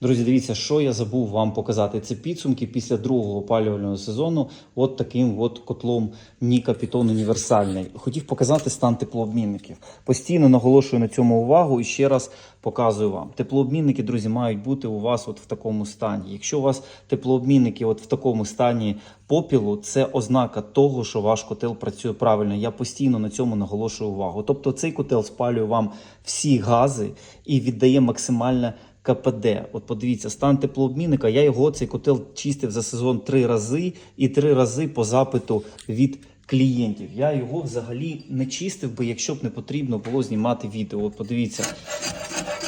Друзі, дивіться, що я забув вам показати. Це підсумки після другого опалювального сезону. От таким от котлом Ніка Пітон універсальний. Хотів показати стан теплообмінників. Постійно наголошую на цьому увагу і ще раз показую вам. Теплообмінники, друзі, мають бути у вас от в такому стані. Якщо у вас теплообмінники от в такому стані попілу, це ознака того, що ваш котел працює правильно. Я постійно на цьому наголошую увагу. Тобто цей котел спалює вам всі гази і віддає максимальне КПД. От подивіться, стан теплообмінника. Я його цей котел чистив за сезон три рази і три рази по запиту від клієнтів. Я його взагалі не чистив би, якщо б не потрібно було знімати відео. От подивіться.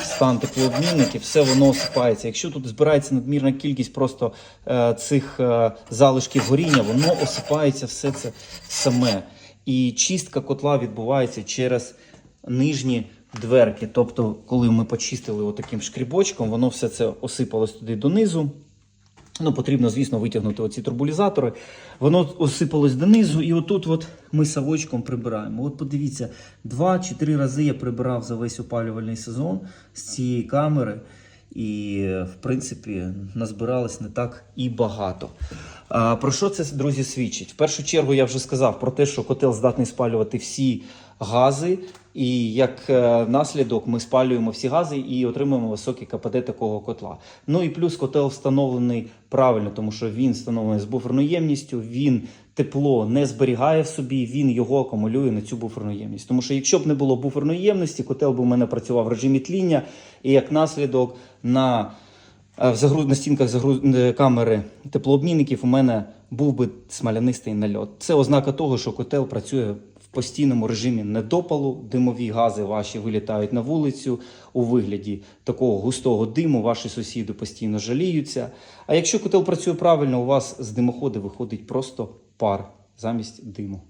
Стан теплообмінників, все воно осипається. Якщо тут збирається надмірна кількість просто е, цих е, залишків горіння, воно осипається все це саме. І чистка котла відбувається через нижні дверки. Тобто, коли ми почистили отаким шкрібочком, воно все це осипалось туди донизу. Ну, потрібно, звісно, витягнути оці турбулізатори. Воно осипалось донизу, і отут от ми совочком прибираємо. От подивіться, два чи три рази я прибирав за весь опалювальний сезон з цієї камери. І, в принципі, назбиралось не так і багато. А, про що це, друзі, свідчить? В першу чергу я вже сказав про те, що котел здатний спалювати всі гази, і як е, наслідок ми спалюємо всі гази і отримуємо високий КПД такого котла. Ну і плюс котел встановлений правильно, тому що він встановлений з буферною ємністю, він тепло не зберігає в собі, він його акумулює на цю буферну ємність. Тому що якщо б не було буферної ємності, котел би у мене працював в режимі тління, і як наслідок на Е, в на стінках е, камери теплообмінників у мене був би смолянистий нальот. Це ознака того, що котел працює в постійному режимі недопалу. Димові гази ваші вилітають на вулицю у вигляді такого густого диму. Ваші сусіди постійно жаліються. А якщо котел працює правильно, у вас з димоходу виходить просто пар замість диму.